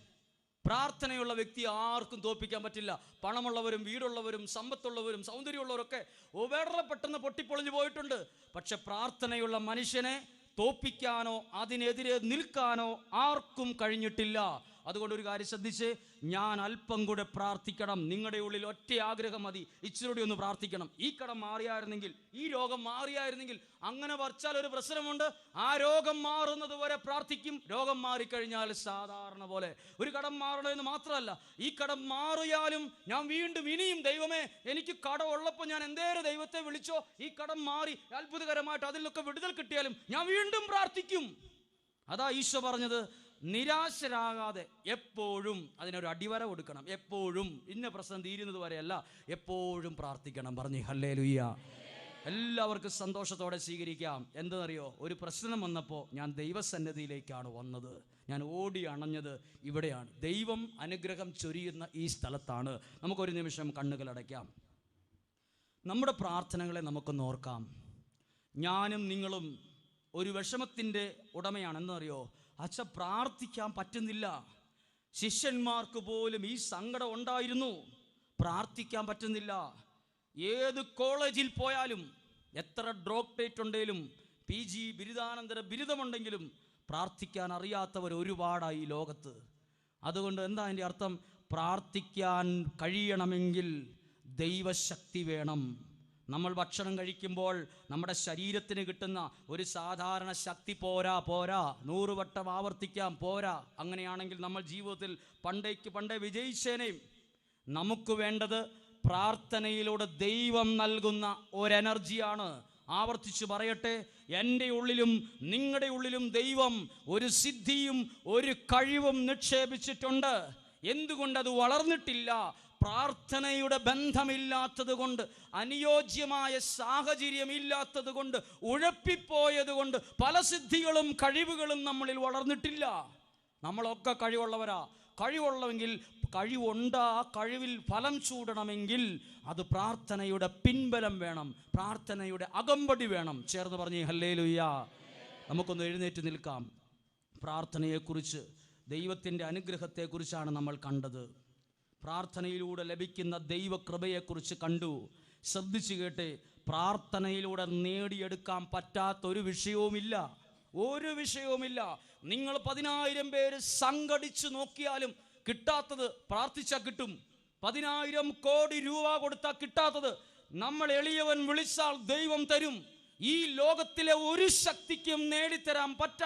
പ്രാർത്ഥനയുള്ള വ്യക്തി ആർക്കും തോൽപ്പിക്കാൻ പറ്റില്ല. പണമുള്ളവരും വീടുള്ളവരും സമ്പത്തുള്ളവരും സൗന്ദര്യമുള്ളവരൊക്കെ വളരെ പെട്ടെന്ന് പൊട്ടിപ്പൊളിഞ്ഞു പോയിട്ടുണ്ട്. പക്ഷെ പ്രാർത്ഥനയുള്ള മനുഷ്യനെ തോപ്പിക്കാനോ അതിനെതിരെ നിൽക്കാനോ ആർക്കും കഴിഞ്ഞിട്ടില്ല. അതുകൊണ്ട് ഒരു കാര്യം ശ്രദ്ധിച്ച് ഞാൻ അല്പം കൂടെ പ്രാർത്ഥിക്കണം. നിങ്ങളുടെ ഉള്ളിൽ ഒറ്റ ആഗ്രഹം മതി. ഇച്ചിരി ഒന്ന് പ്രാർത്ഥിക്കണം. ഈ കടം മാറിയായിരുന്നെങ്കിൽ ഈ രോഗം മാറിയായിരുന്നെങ്കിൽ അങ്ങനെ വരച്ചാൽ ഒരു പ്രശ്നമുണ്ട്. ആ രോഗം മാറുന്നത് വരെ പ്രാർത്ഥിക്കും. രോഗം മാറിക്കഴിഞ്ഞാൽ സാധാരണ പോലെ. ഒരു കടം മാറണമെന്ന് മാത്രമല്ല ഈ കടം മാറിയാലും ഞാൻ വീണ്ടും ഇനിയും ദൈവമേ എനിക്ക് കടം ഉള്ളപ്പോൾ ഞാൻ എന്തേരെ ദൈവത്തെ വിളിച്ചോ ഈ കടം മാറി അത്ഭുതകരമായിട്ട് അതിൽ നിന്നൊക്കെ വിടുതൽ കിട്ടിയാലും ഞാൻ വീണ്ടും പ്രാർത്ഥിക്കും. അതാ ഈശോ പറഞ്ഞത് നിരാശരാകാതെ എപ്പോഴും അതിനൊരു അടിവര കൊടുക്കണം. എപ്പോഴും. ഇന്ന പ്രശ്നം തീരുന്നത് വരെയല്ല എപ്പോഴും പ്രാർത്ഥിക്കണം. പറഞ്ഞു ഹല്ലേ ലുയ്യ എല്ലാവർക്കും സന്തോഷത്തോടെ സ്വീകരിക്കാം. എന്തെന്നറിയോ? ഒരു പ്രശ്നം വന്നപ്പോൾ ഞാൻ ദൈവസന്നദ്ധിയിലേക്കാണ് വന്നത്. ഞാൻ ഓടി അണഞ്ഞത് ഇവിടെയാണ്. ദൈവം അനുഗ്രഹം ചൊരിയുന്ന ഈ സ്ഥലത്താണ്. നമുക്കൊരു നിമിഷം കണ്ണുകൾ അടയ്ക്കാം. നമ്മുടെ പ്രാർത്ഥനകളെ നമുക്കൊന്ന് ഓർക്കാം. ഞാനും നിങ്ങളും ഒരു വിഷമത്തിന്റെ ഉടമയാണ്. എന്നറിയോ അച്ഛ പ്രാർത്ഥിക്കാൻ പറ്റുന്നില്ല. ശിഷ്യന്മാർക്ക് പോലും ഈ സങ്കടം ഉണ്ടായിരുന്നു. പ്രാർത്ഥിക്കാൻ പറ്റുന്നില്ല. ഏത് കോളേജിൽ പോയാലും എത്ര ഡോക്ടറേറ്റ് ഉണ്ടെങ്കിലും പി ജി ബിരുദാനന്തര ബിരുദമുണ്ടെങ്കിലും പ്രാർത്ഥിക്കാൻ അറിയാത്തവർ ഒരുപാടായി ലോകത്ത്. അതുകൊണ്ട് എന്താ അതിന്റെ അർത്ഥം? പ്രാർത്ഥിക്കാൻ കഴിയണമെങ്കിൽ ദൈവശക്തി വേണം. നമ്മൾ ഭക്ഷണം കഴിക്കുമ്പോൾ നമ്മുടെ ശരീരത്തിന് കിട്ടുന്ന ഒരു സാധാരണ ശക്തി പോരാ പോരാ. നൂറ് വട്ടം ആവർത്തിക്കാം പോരാ. അങ്ങനെയാണെങ്കിൽ നമ്മൾ ജീവിതത്തിൽ പണ്ടേക്ക് പണ്ടേ വിജയിച്ചേനേയും നമുക്ക് വേണ്ടത് പ്രാർത്ഥനയിലൂടെ ദൈവം നൽകുന്ന ഒരു എനർജിയാണ് ആവർത്തിച്ചു പറയട്ടെ എന്റെ ഉള്ളിലും നിങ്ങളുടെ ഉള്ളിലും ദൈവം ഒരു സിദ്ധിയും ഒരു കഴിവും നിക്ഷേപിച്ചിട്ടുണ്ട്. എന്തുകൊണ്ടത് വളർന്നിട്ടില്ല? പ്രാർത്ഥനയുടെ ബന്ധമില്ലാത്തത് കൊണ്ട് അനുയോജ്യമായ സാഹചര്യം ഇല്ലാത്തത് കൊണ്ട് ഉഴപ്പിപ്പോയത് കൊണ്ട് പല സിദ്ധികളും കഴിവുകളും നമ്മളിൽ വളർന്നിട്ടില്ല. നമ്മളൊക്കെ കഴിവുള്ളവരാ. കഴിവുള്ളവെങ്കിൽ കഴിവുണ്ട് ആ കഴിവിൽ ഫലം ചൂടണമെങ്കിൽ അത് പ്രാർത്ഥനയുടെ പിൻബലം വേണം പ്രാർത്ഥനയുടെ അകമ്പടി വേണം. ചേർന്ന് പറഞ്ഞേ ഹല്ലേ ലുയ്യ നമുക്കൊന്ന് എഴുന്നേറ്റ് നിൽക്കാം. പ്രാർത്ഥനയെക്കുറിച്ച് ദൈവത്തിന്റെ അനുഗ്രഹത്തെക്കുറിച്ചാണ് നമ്മൾ കണ്ടത്. പ്രാർത്ഥനയിലൂടെ ലഭിക്കുന്ന ദൈവകൃപയെക്കുറിച്ച് കണ്ടു. ശ്രദ്ധിച്ചു കേട്ട് പ്രാർത്ഥനയിലൂടെ നേടിയെടുക്കാൻ പറ്റാത്ത ഒരു വിഷയവുമില്ല. ഒരു വിഷയവുമില്ല. നിങ്ങൾ പതിനായിരം പേര് സംഘടിച്ച് നോക്കിയാലും കിട്ടാത്തത് പ്രാർത്ഥിച്ചാൽ കിട്ടും. പതിനായിരം കോടി രൂപ കൊടുത്താൽ കിട്ടാത്തത് നമ്മൾ എളിയവൻ വിളിച്ചാൽ ദൈവം തരും. ഈ ലോകത്തിലെ ഒരു ശക്തിക്കും നേടിത്തരാൻ പറ്റാ